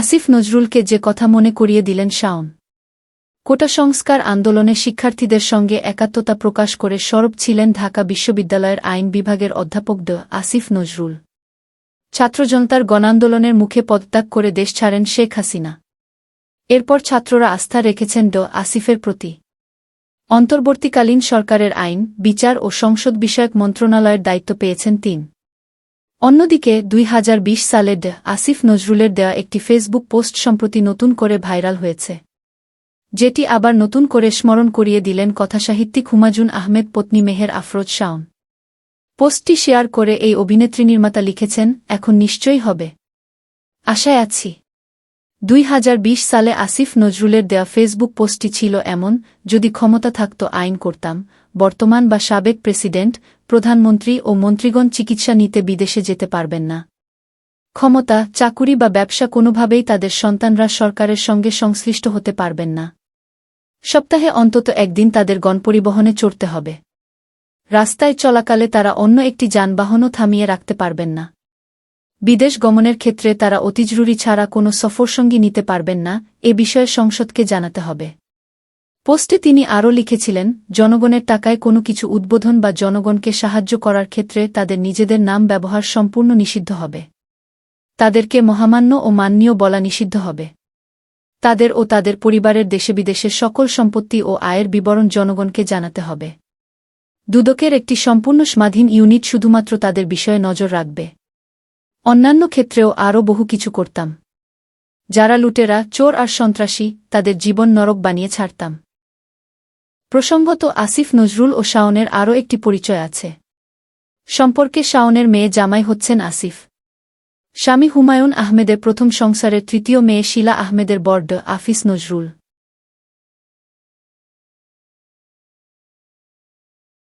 আসিফ নজরুলকে যে কথা মনে করিয়ে দিলেন শাওন। কোটা সংস্কার আন্দোলনে শিক্ষার্থীদের সঙ্গে একাত্মতা প্রকাশ করে সরব ছিলেন ঢাকা বিশ্ববিদ্যালয়ের আইন বিভাগের অধ্যাপক ড আসিফ নজরুল। ছাত্রজনতার গণান্দোলনের মুখে পদত্যাগ করে দেশ ছাড়েন শেখ হাসিনা। এরপর ছাত্ররা আস্থা রেখেছেন ড আসিফের প্রতি। অন্তর্বর্তীকালীন সরকারের আইন, বিচার ও সংসদ বিষয়ক মন্ত্রণালয়ের দায়িত্ব পেয়েছেন তিন। অন্যদিকে, দুই সালে ড আসিফ নজরুলের দেওয়া একটি ফেসবুক পোস্ট সম্প্রতি নতুন করে ভাইরাল হয়েছে। যেটি আবার নতুন করে স্মরণ করিয়ে দিলেন কথাসাহিত্যিক হুমাজুন আহমেদ, পত্নী মেহের আফরোজ শাওন। পোস্টটি শেয়ার করে এই অভিনেত্রী নির্মাতা লিখেছেন, এখন নিশ্চয়ই হবে। আশায় আছি। দুই হাজার বিশ সালে আসিফ নজরুলের দেয়া ফেসবুক পোস্টটি ছিল এমন, যদি ক্ষমতা থাকত, আইন করতাম। বর্তমান বা সাবেক প্রেসিডেন্ট, প্রধানমন্ত্রী ও মন্ত্রীগণ চিকিৎসা নিতে বিদেশে যেতে পারবেন না। ক্ষমতা, চাকুরি বা ব্যবসা কোনোভাবেই তাদের সন্তানরা সরকারের সঙ্গে সংশ্লিষ্ট হতে পারবেন না। সপ্তাহে অন্তত একদিন তাদের গণপরিবহনে চড়তে হবে। রাস্তায় চলাকালে তারা অন্য একটি যানবাহনও থামিয়ে রাখতে পারবেন না। বিদেশ গমনের ক্ষেত্রে তারা অতিজরুরি ছাড়া কোনো সফরসঙ্গী নিতে পারবেন না, এ বিষয়ে সংসদকে জানাতে হবে। পোস্টে তিনি আরও লিখেছিলেন, জনগণের টাকায় কোনো কিছু উদ্বোধন বা জনগণকে সাহায্য করার ক্ষেত্রে তাদের নিজেদের নাম ব্যবহার সম্পূর্ণ নিষিদ্ধ হবে। তাদেরকে মহামান্য ও মাননীয় বলা নিষিদ্ধ হবে। তাদের ও তাদের পরিবারের দেশে বিদেশের সকল সম্পত্তি ও আয়ের বিবরণ জনগণকে জানাতে হবে। দুদকের একটি সম্পূর্ণ স্বাধীন ইউনিট শুধুমাত্র তাদের বিষয়ে নজর রাখবে। অন্যান্য ক্ষেত্রেও আরও বহু কিছু করতাম। যারা লুটেরা, চোর আর সন্ত্রাসী, তাদের জীবন নরক বানিয়ে ছাড়তাম। প্রসঙ্গত আসিফ নজরুল ও শাওনের আরও একটি পরিচয় আছে। সম্পর্কে শাওনের মেয়ে জামাই হচ্ছেন আসিফ। স্বামী হুমায়ুন আহমেদের প্রথম সংসারের তৃতীয় মেয়ে শিলা আহমেদের বর্ড আফিস নজরুল।